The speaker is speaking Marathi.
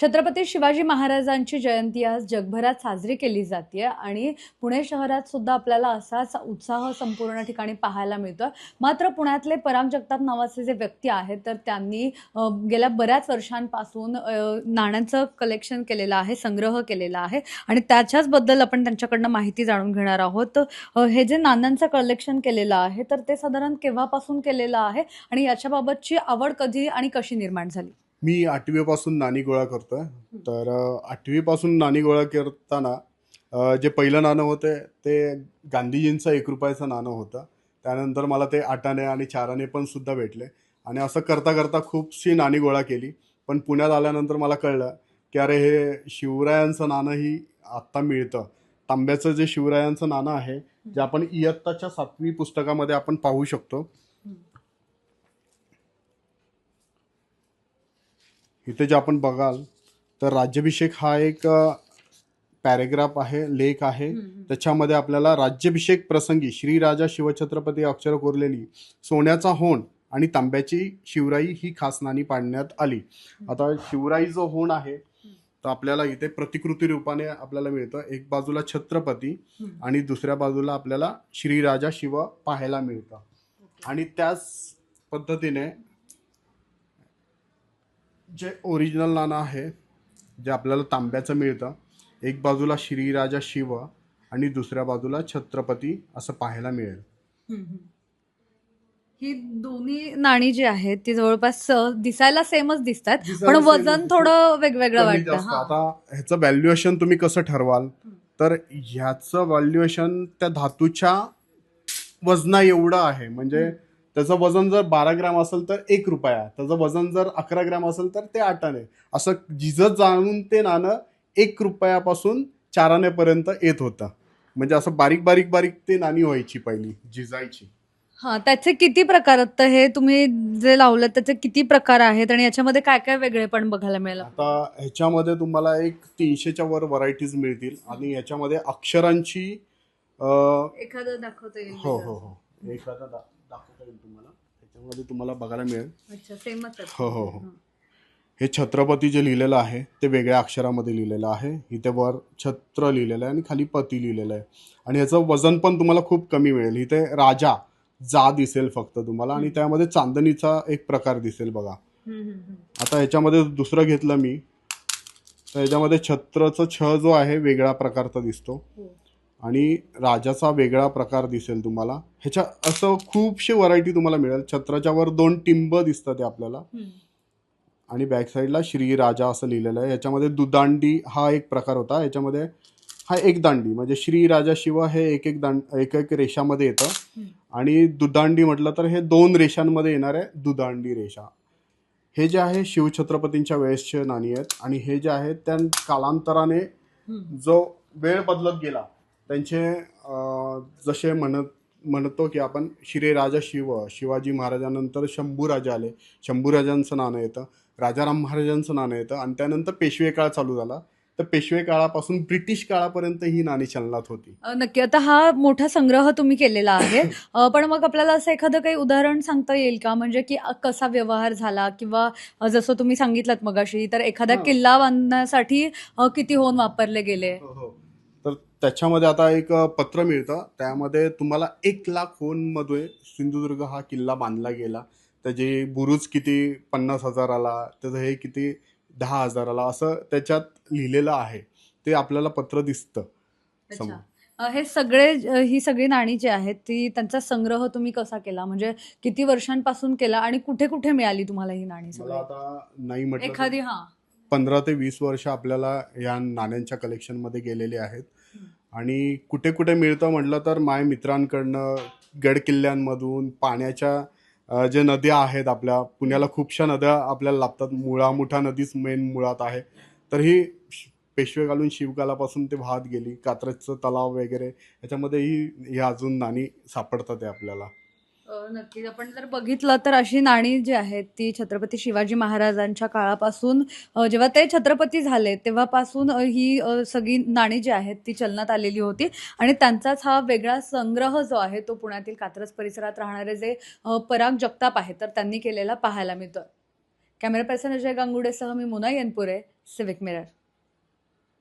छत्रपती शिवाजी महाराजांची जयंती आज जगभरात साजरी केली जाते आणि पुणे शहरात सुद्धा आपल्याला असाच उत्साह संपूर्ण ठिकाणी पाहायला मिळतो मात्र पुण्यातले पराग जगताप नावाचे जे व्यक्ती आहेत तर त्यांनी गेल्या बऱ्याच वर्षांपासून नाण्यांचं कलेक्शन केलेलं आहे संग्रह केलेला आहे आणि त्याच्याचबद्दल आपण त्यांच्याकडनं माहिती जाणून घेणार आहोत. हे जे नाण्यांचं कलेक्शन केलेलं आहे तर ते साधारण केव्हापासून केलेलं आहे आणि याच्याबाबतची आवड कधी आणि कशी निर्माण झाली? मी आठवीपासून नाणी गोळा करतोय. तर आठवीपासून नाणी गोळा करताना जे पहिलं नाणं होते ते गांधीजींचं एक रुपयाचं नाणं होतं. त्यानंतर मला ते आठाने आणि चाराने पण सुद्धा भेटले. आणि असं करता करता खूपशी नाणी गोळा केली. पण पुण्यात आल्यानंतर मला कळलं की अरे हे शिवरायांचं नाणं ही आत्ता मिळतं. तांब्याचं जे शिवरायांचं नाणं आहे जे आपण इयत्ताच्या सातवी पुस्तकामध्ये आपण पाहू शकतो इथे जे आपण बघाल तर राज्याभिषेक हा एक पॅरेग्राफ आहे लेख आहे. त्याच्यामध्ये आपल्याला राज्याभिषेक प्रसंगी श्रीराजा शिवछत्रपती अक्षर कोरलेली सोन्याचा होण आणि तांब्याची शिवराई ही खास नाणी पाडण्यात आली. आता शिवराई जो होण आहे तर आपल्याला इथे प्रतिकृती रूपाने आपल्याला मिळतं. एक बाजूला छत्रपती आणि दुसऱ्या बाजूला आपल्याला श्रीराजा शिव पाहायला मिळतं. आणि त्याच पद्धतीने जे ओरिजिनल नाणं आहे जे आपल्याला तांब्याचं मिळतं एक बाजूला श्रीराजा शिव आणि दुसऱ्या बाजूला छत्रपती असं पाहायला मिळेल. ही दोन्ही नाणी जी आहेत ती जवळपास दिसायला सेमच दिसतात पण वजन थोडं वेगवेगळं वाटतं. आता ह्याचं व्हॅल्युएशन तुम्ही कसं ठरवाल? तर ह्याचं व्हॅल्युएशन त्या धातूच्या वजना एवढं आहे. म्हणजे त्याचं वजन जर बारा ग्रॅम असेल तर एक रुपया. त्याचं वजन जर अकरा ग्रॅम असेल तर ते आठाने असं जिजत जाणून ते नाणं एक रुपयापासून चारानेपर्यंत येत होतं. म्हणजे असं बारीक बारीक बारीक ते नाणी व्हायची पहिली जिजायची. हा त्याचे किती प्रकार आहेत? तर हे तुम्ही जे लावलं त्याचे किती प्रकार आहेत? आणि याच्यामध्ये काय काय वेगळे पण बघायला मिळेल? आता ह्याच्यामध्ये तुम्हाला एक तीनशेच्या वर व्हरायटीज मिळतील. आणि ह्याच्यामध्ये अक्षरांची एखादं दाखवता येईल हो हो हो. एखादा दा- दाखवता येईल तुम्हाला. त्याच्यामध्ये तुम्हाला बघायला मिळेल. अच्छा सेमच हो हो हो. हे. छत्रपती जे लिहिलेलं आहे ते वेगळ्या अक्षरामध्ये लिहिलेलं आहे. इथे वर छत्र लिहिलेलं आहे आणि खाली पती लिहिलेलं आहे. आणि ह्याचं वजन पण तुम्हाला खूप कमी मिळेल. इथे राजा जा दिसेल फक्त तुम्हाला आणि त्यामध्ये चांदणीचा एक प्रकार दिसेल बघा. आता ह्याच्यामध्ये दुसरं घेतलं मी. तर ह्याच्यामध्ये छत्रचं छ जो आहे वेगळा प्रकारचा दिसतो. आणि राजाचा वेगळा प्रकार दिसेल तुम्हाला. ह्याच्या असं खूपशी व्हरायटी तुम्हाला मिळेल. छत्राच्या वर दोन टिंब दिसतात ते आपल्याला. आणि बॅक साईडला श्री राजा असं लिहिलेलं आहे. याच्यामध्ये दुदांडी हा एक प्रकार होता. याच्यामध्ये हा एक दांडी म्हणजे श्री राजा शिव हे एक एक दांड एक एक रेषामध्ये येतं. आणि दुदांडी म्हटलं तर हे दोन रेषांमध्ये येणार आहे दुदांडी रेषा. हे जे आहे शिवछत्रपतींच्या वेळेसचे नाणी आहेत. आणि हे जे आहेत त्या कालांतराने जो वेळ बदलत गेला त्यांचे जसे म्हणत म्हणतो की आपण श्रीराजा शिव शिवाजी महाराजांनंतर शंभूराजा आले. शंभूराजांचं नाणं येतं राजाराम महाराजांचं नाणं येतं आणि त्यानंतर पेशवे काळ चालू झाला. तर पेशवे काळापासून ब्रिटिश काळापर्यंत ही नाणी चलनात होती. नक्की. आता हा मोठा संग्रह तुम्ही केलेला आहे. पण मग आपल्याला असं एखादं काही उदाहरण सांगता येईल का? म्हणजे की कसा व्यवहार झाला? किंवा जसं तुम्ही सांगितलं मगाशी तर एखादा हा. किल्ला बांधण्यासाठी किती होऊन वापरले गेले? तर त्याच्यामध्ये आता एक पत्र मिळतं. त्यामध्ये तुम्हाला एक लाख होनमध्ये सिंधुदुर्ग हा किल्ला बांधला गेला. त्याची बुरुज किती? पन्नास हजाराला. त्याचं हे किती? दहा हजाराला. असं त्याच्यात लिहिलेलं आहे. ते आपल्याला पत्र दिसतं. अच्छा. समोर. हे सगळे ही सगळी नाणी जी आहेत ती त्यांचा संग्रह तुम्ही कसा केला? म्हणजे किती वर्षांपासून केला आणि कुठे कुठे मिळाली तुम्हाला ही नाणी मला आता नाही म्हटलं एखादी हा. पंधरा ते वीस वर्ष आपल्याला या नाण्यांच्या कलेक्शनमध्ये गेलेले आहेत. आणि कुठे कुठे मिळतं म्हटलं तर माय मित्रांकडनं गडकिल्ल्यांमधून पाण्याच्या जे नद्या आहेत आपल्या पुण्याला खूपशा नद्या आपल्याला लाभतात मुळा मुठा नदीच मेन मुळात आहे. तर ही पेशवे घालून शिवकालापासून ते वाहत गेली. कात्रजचं तलाव वगैरे याच्यामध्ये ही अजून नाणी सापडतात आहे आपल्याला. नक्कीच. आपण जर बघितलं तर अशी नाणी जी आहेत ती छत्रपती शिवाजी महाराजांच्या काळापासून जेव्हा ते छत्रपती झाले तेव्हापासून ही सगळी नाणी जी आहेत ती चलनात आलेली होती. आणि त्यांचाच हा वेगळा संग्रह जो आहे तो पुण्यातील कात्रज परिसरात राहणारे जे पराग जगताप आहेत तर त्यांनी केलेला पाहायला मिळतो कॅमेरा पर्सन अजय गांगुडेसह मी मुना येनपुरे सिविक मिरर.